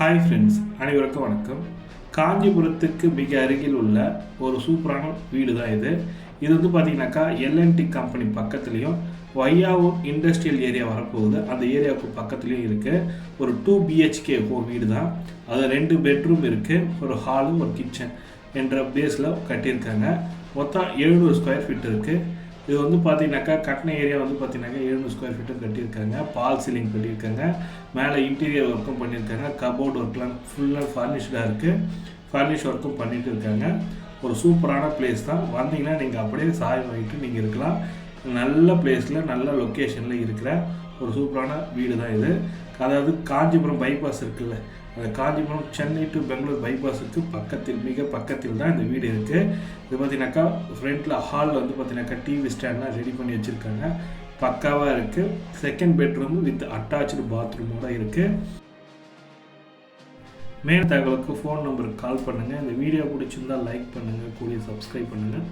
Hi friends அனைவருக்கும் வணக்கம். காஞ்சிபுரத்துக்கு மிக அருகில் உள்ள ஒரு சூப்பரான வீடு தான் இது. இது வந்து பார்த்தீங்கன்னாக்கா எல்என்டி கம்பெனி பக்கத்துலேயும் வையாவூர் இண்டஸ்ட்ரியல் ஏரியா வரப்போகுது. அந்த ஏரியாவுக்கு பக்கத்துலேயும் இருக்குது ஒரு டூ பிஹெச்கே ஹோ வீடு தான் அது ரெண்டு பெட்ரூம் இருக்குது ஒரு ஹாலு ஒரு கிச்சன் என்ற பேஸில் கட்டியிருக்காங்க. மொத்தம் எழுநூறு ஸ்கொயர் ஃபீட் இருக்குது இது வந்து பார்த்தீங்கன்னாக்கா கட்டின ஏரியா வந்து பார்த்தீங்கன்னாக்கா எழுநூறு ஸ்கொயர் ஃபீட்டும் கட்டியிருக்காங்க. பால் சீலிங் கட்டியிருக்காங்க. மேலே இன்டீரியர் ஒர்க்கும் பண்ணியிருக்காங்க. கபோர்ட் ஒர்க்லாம் ஃபுல்லாக ஃபர்னிஷ்டாக இருக்குது ஃபர்னிஷ் ஒர்க்கும் பண்ணிட்டு இருக்காங்க. ஒரு சூப்பரான பிளேஸ் தான். வந்தீங்கன்னா நீங்கள் அப்படியே சாய் வாங்கிட்டு நீங்கள் இருக்கலாம். நல்ல பிளேஸில் நல்ல லொக்கேஷனில் இருக்கிற ஒரு சூப்பரான வீடு தான் இது. அதாவது காஞ்சிபுரம் பைபாஸ் இருக்குல்ல. காஞ்சிபுரம் சென்னை டு பெங்களூர் பைபாஸுக்கு பக்கத்தில் மிக பக்கத்தில் தான் இந்த வீடு இருக்குது இது பார்த்தீங்கன்னாக்கா ஃப்ரண்ட்டில் ஹாலில் வந்து பார்த்தீங்கன்னாக்கா டிவி ஸ்டாண்ட்லாம் ரெடி பண்ணி வச்சுருக்காங்க. பக்காவாக இருக்குது செகண்ட் பெட்ரூம் வித் அட்டாச்சு பாத்ரூமோட இருக்குது மேல் தகவலுக்கு ஃபோன் நம்பருக்கு கால் பண்ணுங்கள் இந்த வீடியோ பிடிச்சிருந்தா லைக் பண்ணுங்கள் கூடிய சப்ஸ்கிரைப் பண்ணுங்கள்